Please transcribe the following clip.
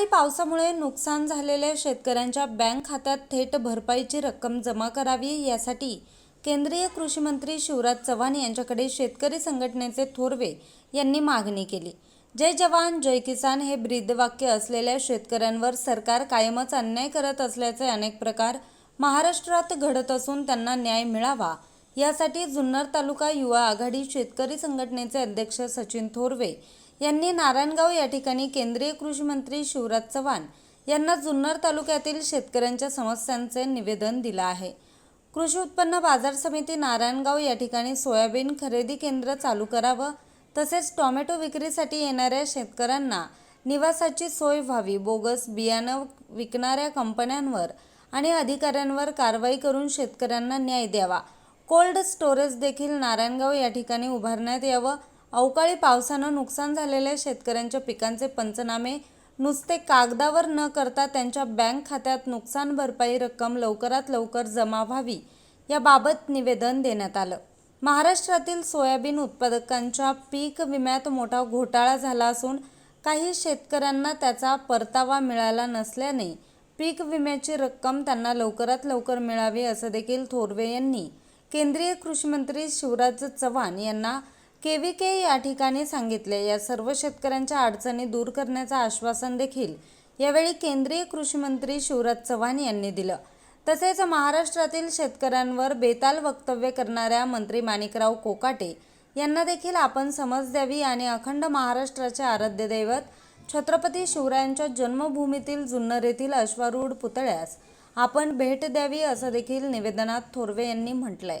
अवकाळी पावसामुळे नुकसान झालेल्या शेतकऱ्यांच्या बँक खात्यात थेट भरपाईची रक्कम जमा करावी यासाठी केंद्रीय कृषी मंत्री शिवराज चव्हाण यांच्याकडे शेतकरी संघटनेचे थोरवे यांनी मागणी केली. जय जवान जय किसान हे ब्रीदवाक्य असलेल्या शेतकऱ्यांवर सरकार कायमच अन्याय करत असल्याचे अनेक प्रकार महाराष्ट्रात घडत असून त्यांना न्याय मिळावा यासाठी जुन्नर तालुका युवा आघाडी शेतकरी संघटनेचे अध्यक्ष सचिन थोरवे यांनी नारायणगाव या ठिकाणी केंद्रीय कृषी मंत्री शिवराज चव्हाण यांना जुन्नर तालुक्यातील शेतकऱ्यांच्या समस्यांचे निवेदन दिलं आहे. कृषी उत्पन्न बाजार समिती नारायणगाव या ठिकाणी सोयाबीन खरेदी केंद्र चालू करावं तसेच टोमॅटो विक्रीसाठी येणाऱ्या शेतकऱ्यांना निवासाची सोय व्हावी बोगस बियाणं विकणाऱ्या कंपन्यांवर आणि अधिकाऱ्यांवर कारवाई करून शेतकऱ्यांना न्याय द्यावा. कोल्ड स्टोरेज देखील नारायणगाव या ठिकाणी उभारण्यात यावं अवकाळी पावसानं नुकसान झालेल्या शेतकऱ्यांच्या पिकांचे पंचनामे नुसते कागदावर न करता त्यांच्या बँक खात्यात नुकसान भरपाई रक्कम लवकरात लवकर जमा व्हावी याबाबत निवेदन देण्यात आलं. महाराष्ट्रातील सोयाबीन उत्पादकांच्या पीक विम्यात मोठा घोटाळा झाला असून काही शेतकऱ्यांना त्याचा परतावा मिळाला नसल्याने पीक विम्याची रक्कम त्यांना लवकरात लवकर मिळावी असं देखील थोरवे यांनी केंद्रीय कृषी मंत्री शिवराज चव्हाण यांना के वी के या ठिकाणी सांगितले. या सर्व शेतकऱ्यांच्या अडचणी दूर करण्याचं आश्वासन देखील यावेळी केंद्रीय कृषी मंत्री शिवराज चव्हाण यांनी दिलं. तसेच महाराष्ट्रातील शेतकऱ्यांवर बेताल वक्तव्य करणाऱ्या मंत्री माणिकराव कोकाटे यांना देखील आपण समज द्यावी आणि अखंड महाराष्ट्राचे आराध्य दैवत छत्रपती शिवरायांच्या जन्मभूमीतील जुन्नर येथील अश्वारूढ पुतळ्यास आपण भेट द्यावी असं देखील निवेदनात थोरवे यांनी म्हटलंय.